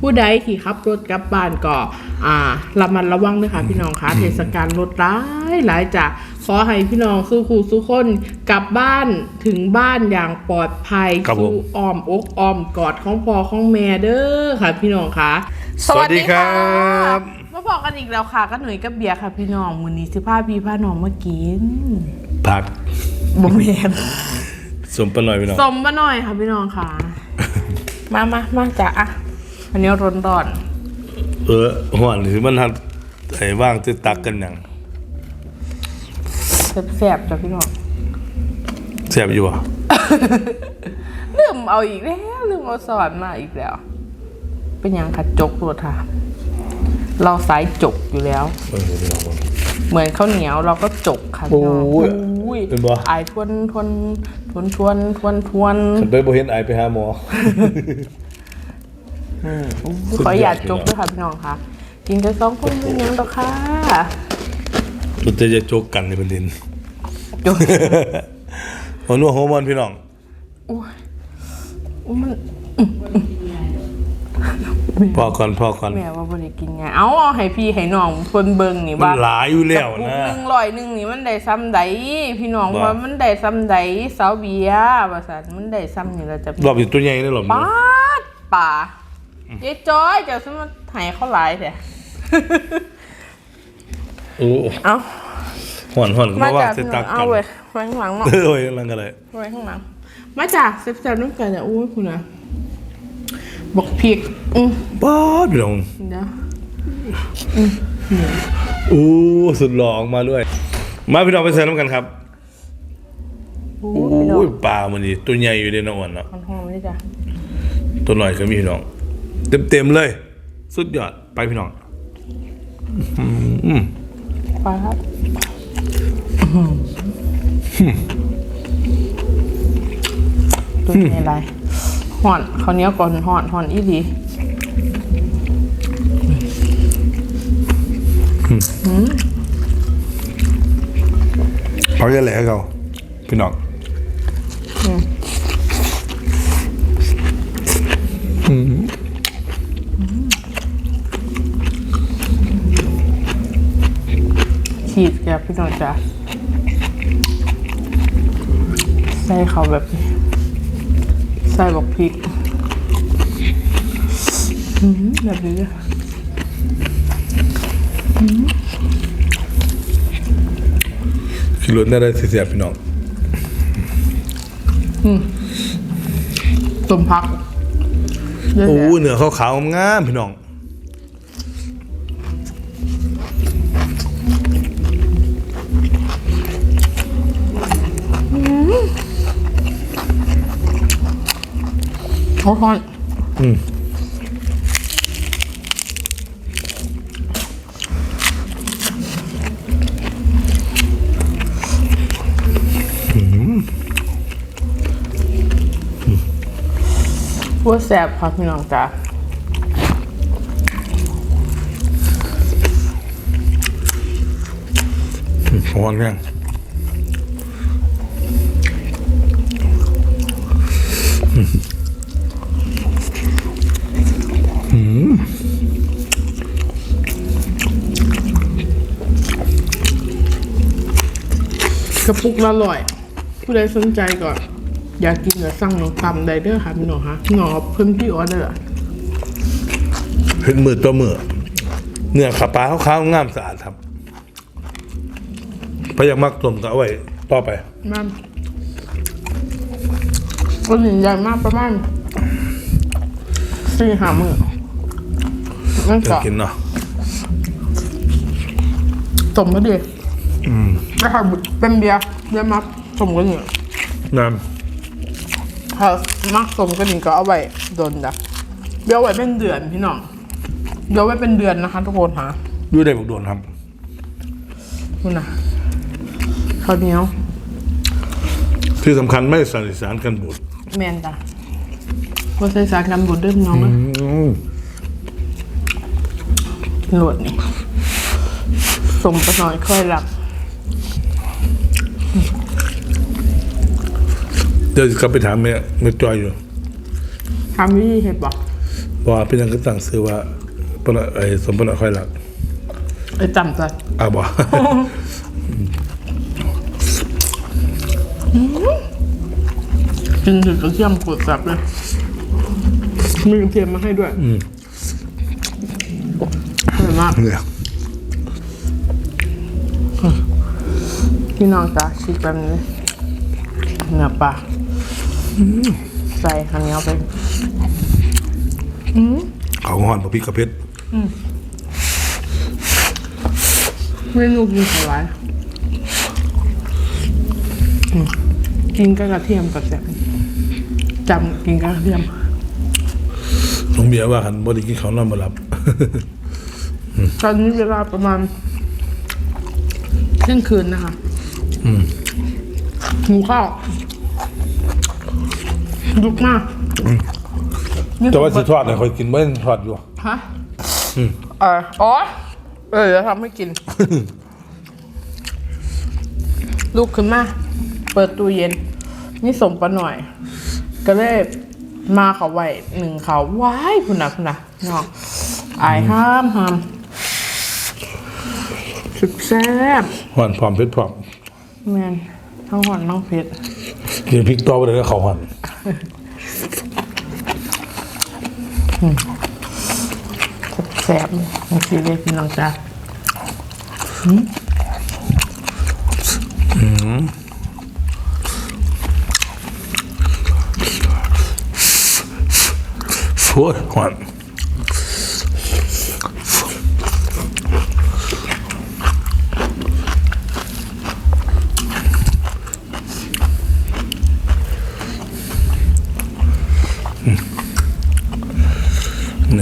ผู้ใดที่ขับรถกลับบ้านก็อ่าระมัดระวังด้วยค่ะพี่น้องคะเทศกาลรถร้ายหลายจากขอให้พี่น้องสู้ครูสู้คนกลับบ้านถึงบ้านอย่างปลอดภัยครับผม สู่อ้อมอกอ้อมกอดของพ่อของแม่เด้อค่ะ พี่น้องคะสวัสดีครับ มาบอกกันอีกแล้วค่ะก็หนุ่ยกับเบียร์ค่ะพี่น้องมื้อนี้สิพาพี่พาน้องมากินผักบ่แม่นสมปะหน่อยพี่น้อง สมมาหน่อยค่ะพี่น้องค่ะ มามามาจ้ะอะ อันนี้ร้อนร้อนเออห่อนหรือมันทันไอ้ว่างจะตักกันอย่างๆแสบๆจ้ะพี่น้องแซ่บอยู่อะลืมเอาอีกแล้วลืมเอาสอนมาอีกแล้ว เป็นหยังค่ะจกตัวค่ะเราสายจกอยู่แล้วเออพี่น้องเหมือนข้าวเหนียวเราก็จกค่ะพี่น้องโอ้ยโอ้ยเป็นบ่ไอายทวนทวนทวนทวนทวนทวนฉันไปบ่เห็นไอไปหาหมอสุดยอด ขออยากจกด้วยค่ะพี่น้องค่ะ กินกันสองคนเป็นหยังดอกค่ะมันจะจะโจกกันในประเด็นจกหัวนัวหัวมันพี่น้องโอ้ยโอ้ยมันพอก่อนพอก่อนแม่ว่าบ่ได้กินไงเอาเอาให้พี่ให้น้องเพิ่นเบิ่งนี่มันว่าหลายอยู่แล้วกระปุกนะหนึ่งร้อยหนึ่งนี่มันได้ซ้ำใดพี่น้องว่าว่ามันได้ซ้ำใดสาวเบียร์ว่าซั่นมันได้ซ้ำนี่ล่ะจะรอบอยู่ตัวใหญ่ได้หรอบปาดป่า เจ๊จ้อยเจ้าสมมาให้เขาหลายแท้โอ้เอ้าห่อนห่อนมามาว่าจากจะพี่น้ตัอกงกัเอานเว้ยไว้ข้างหลังเนาะเออโอ้ยลังกันเลยไว้ข้างหลัง มาจากเซฟๆน้ำกันเนี่ยโอ้ยคุณนะบอกพริกอืมป๊าดพี่น้องเดี๋ยวโอ้สุดหล่อออกมาด้วย มาพี่น้องไปเสิร์ฟน้ำกันครับโอ้โอ้ยพี่น้องยปลามันนี่ตัวใหญ่อยู่ในน้ำอ่อนเนาะคอนห้องไม่ได้จ้ะตัวหน่อยก็มีพี่น้อง เต็มเต็มๆเลย สุดยอดไปพี่น้องอืมไปครับตัวนี้อะไรห่อนเขาวเหนี้ยวก่อนห่อนห่อนอีดีเขาจะแหลกเขาพี่น้อง ฉีดแกพี่น้องจ้ะใส่เขาแบบนี้ ใส่บอกพริกแบบนี้เลยขี่รถได้ได้เสียพี่น้องต้มพัก โอ้แยะเนื้อขาวๆงามพี่น้อง เขาทอนอืมวัวแสบค่ะพี่น้องจ้ะร้อนแรง กระปุกละร้อย ผู้ใดสนใจก่อน อยากกินเดี๋ยวสั่งน้องตำไดเดอร์ค่ะพี่น้องคะพี่น้องเอาเพิ่มที่ออเดอร์เห็นมือตัวมือเนื้อขาปลาขาวๆงามสะอาดครับพยายามมักต้มก็เอาไว้ต่อไปมันก็หนึ่งใหญ่มากประมาณสี่หามือนั่นจะก็กินเนาะ ต้มก็ดี แล้วค่ะเป็นเบียร์เบียร์มักต้มก็เนี่ยน้ถ้ามักต้มก็นี่ก็เอาไว้โดนจ้ะเบียร์ไว้เป็นเดือนพี่น้องเบียร์ไว้เป็นเดือนนะคะทุกคนค่ะำดูได้บอกโดนครับนู่นนะข้าวเหนียว ที่สำคัญไม่ใส่สารกันบูดแมนจ้ะว่าใส่สารกันบูดด้วยพี่น้องนะอืมโหลดนี่สมปะหน่อยค่อยหลับ เดี๋ยวจะกลับไปถามแม่แม่จอยอยู่ทำวิธีเห็ดบอกเบอกว่าเป็นยังก็ตั้งซื้อว่าปนไอ้สมปนค่อยหลักไอ้จำจ้ะอะบอก กินถึงกระเทียมกดแซ่บเลยมีกระเทียมมาให้ด้วยอืม อร่อยมาก เนี่ยพี่น้องจ้ะชิคแบบนี้เนื้อปลา ใส่ข้าวเหนียวไปเขาห่อนพอพี่กระเพชรเมนูกินสลายอืมกินกับกระเทียมกับแซ่บจำกินกับกระเทียมน้องเบียร์ว่าหันบไดีกินเขาวนอนมาหลับ ตอนนี้เวลาประมาณเที่ยงคืนนะคะอืมหิวข้าว ลุกมากนี่แต่ว่าสิทอดเนี่ยคอยกินไม่ทอดอยู่ ฮะเอออ๋อ เออจะทำให้กินลุกขึ้นมา เปิดตู้เย็น นี่สมปะหน่อย ก็เลยมาเขาไว้หนึ่งเขาว้ายคุณนะคุณนะน้องอายห้ามห้ามสุดแซ่บห่อนพร้อมเพชรพร้อมแมนทั้งหอนทั้งเผ็ด กินพริกตัวไปเลยก็เขาห่อน แสบโอเคเลยพี่น้องจ้าโอ้ยหวาน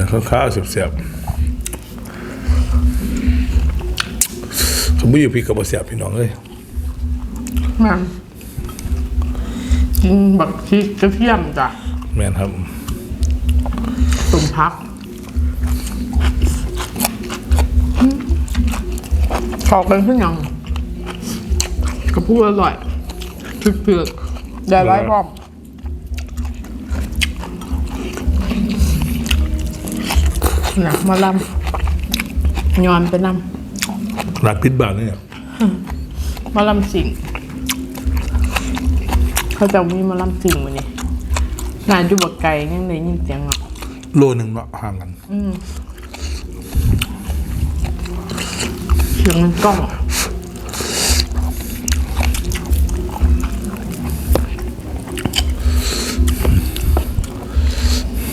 เนี่ยข้าวๆเสียบๆสมมติอยู่พี่กับบเสียบพี่น้องเลยแม่นกินบักพริกกระเทียมจ้ะแม่นครับ ตุ่มพักขอกันขึ้นยังกระพู้อร่อยถึกเผือกได้ไว้พร้อม นะมาลำย้อนไปนรักพิษบาทเนี่ยำมาลำสิงเขาจะมีมาลำสิงวันนี้นายอยู่บักไก่ยังได้ยินเสียงอะโลหนึ่งเนาะห่างกันเสียงมันกล้อง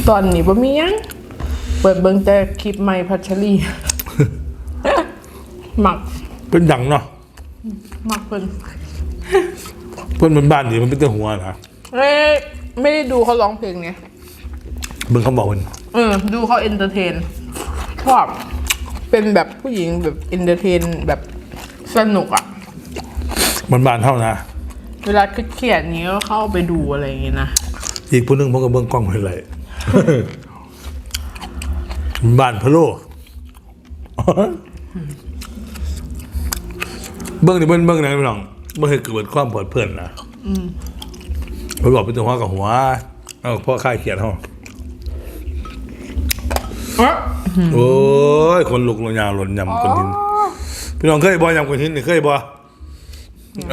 ตอนนี้บ่มีหยัง เปิดเบิ่งแต่คลิปใหม่พัชรีหมักเป็นดังเนาะหมักเพิ่นเพื่อนมันบ้านดีมันเป็นแต่หัวนะเอ้ยไม่ได้ดูเขาร้องเพลงเนี่ยเบิ่งเขาบอกมันเออดูเขาเอนเตอร์เทนชอบเป็นแบบผู้หญิงแบบเอนเตอร์เทนแบบสนุกอะมันบ้านเท่านะ เวลาเครียดๆนี้ก็เข้าไปดูอะไรอย่างเงี้ยนะอีกผู้หนึงผมก็เบิ่งกล้องไปเลย บ้านพะโลเบิ่งนี่เบิ่งเบิ่งนะพี่น้องบ่เคยเกิดความเปิดเพื่อนนะเพิ่นบอกเป็นตัวหัวกับหัวเอ้าพ่อค่ายเขียนเฮาเอ๊ะโอ้ยคนลุกลงยาวหล่นยำคนหินพี่น้องเคยบ่ยำคนหินนี่เคยบ่อ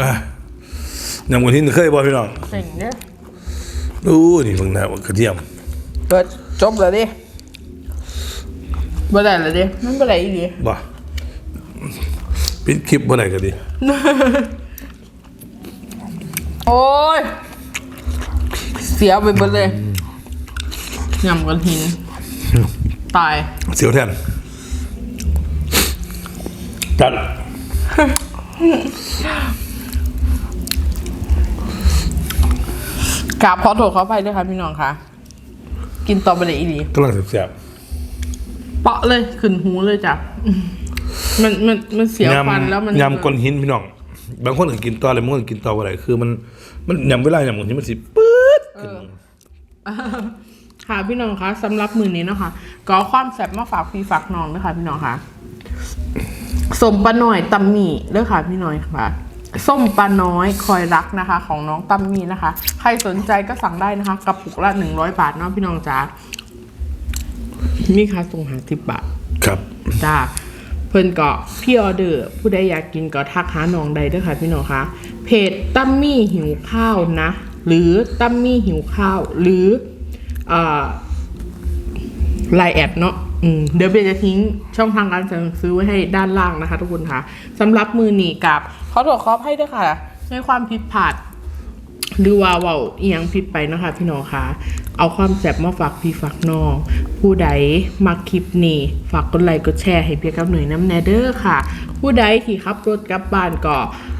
ะยำคนหินนี่เคยบ่พี่น้องเจ๋งเนี่ยอู้นี่เบิ่งหน้ากระเทียมเปิดจบแล้วดิ บ่ได้แล้วดิมันบ่ได้อีดิบ่ปิดคลิปบ่ได้ก็ดี โอ้ย เสียไปหมดเลยยำกันหิน ตาย เสียวแทนจัดกราบขอโทษขออภัยด้วยค่ะพี่น้องค่ะ กินต่อไปเลยอีหลีกำลังเสียบ เปาะเลยขึ้นหูเลยจ้ะมันมันมันเสียวๆฟันแล้วมันยำก้อนหินพี่น้อง บางคนก็กินต่อเลยบางคนก็กินต่อบ่ได้คือมันมันยำเวลายำก้อนหินมันสิปื๊ดขึ้นค่ะพี่น้องคะสำหรับมือนี้เนาะคะก็เอาความแซ่บมาฝากพี่ฝากน้องนะคะพี่น้องคะสมปลาหน่อยตำหมี่เด้อค่ะพี่น้อยค่ะส้มปลาน้อยคอยรักนะคะ ของน้องตำหมี่นะคะ ใครสนใจก็สั่งได้นะคะกระปุกละหนึ่งร้อยบาทเนาะพี่น้องจ๋า มีค่าส่งหาสิบบาทครับ จ้าเพิ่นก็พี่ออเดอร์ผู้ใดอยากกินก็ทักหาน้องใดเด้อค่ะพี่น้องคะเพจตั้มมี่หิวข้าวนะ หรือตั้มมี่หิวข้าว หรืออ่าไลน์แอดเนาะอืมเดี๋ยวเบนจะทิ้งช่องทางการสั่งซื้อไว้ให้ด้านล่างนะคะ ทุกคนค่ะสำหรับมือหนีกับขอตรวจขอให้ด้วยค่ะในความผิดพลาดหรือว่าเว้าเอียงผิดไปเนาะคะพี่น้องคะ เอาความแซ่บมาฝากพี่ฝากน้อง ผู้ใดมาคลิปนี้ฝากกดไลค์กดแชร์ให้เพียกับหน่วยน้ำแนเดอร์ค่ะ ผู้ใดที่ขับรถกลับบ้านก็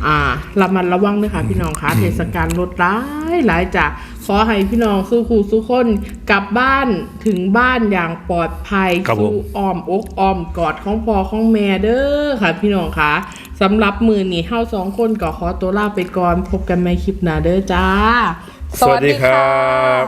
อ่าระมัดระวังด้วยค่ะพี่น้องคะเทศกาลรถร้ายหลายจ้ะขอให้พี่น้องสู้ครูสู้คนกลับบ้านถึงบ้านอย่างปลอดภัยครับผม สู่อ้อมอกอ้อมกอดของพ่อของแม่เด้อค่ะ พี่น้องคะสำหรับมือนี้เฮาสองคนก็ขอตัวลาไปก่อนพบกันใหม่คลิปหน้าเด้อจ้า สวัสดีครับ